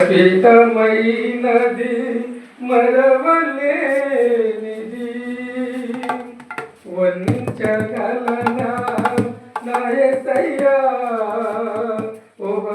పితమైనది మరవలేనిది వంచగలనా నయసయ్యా ఒక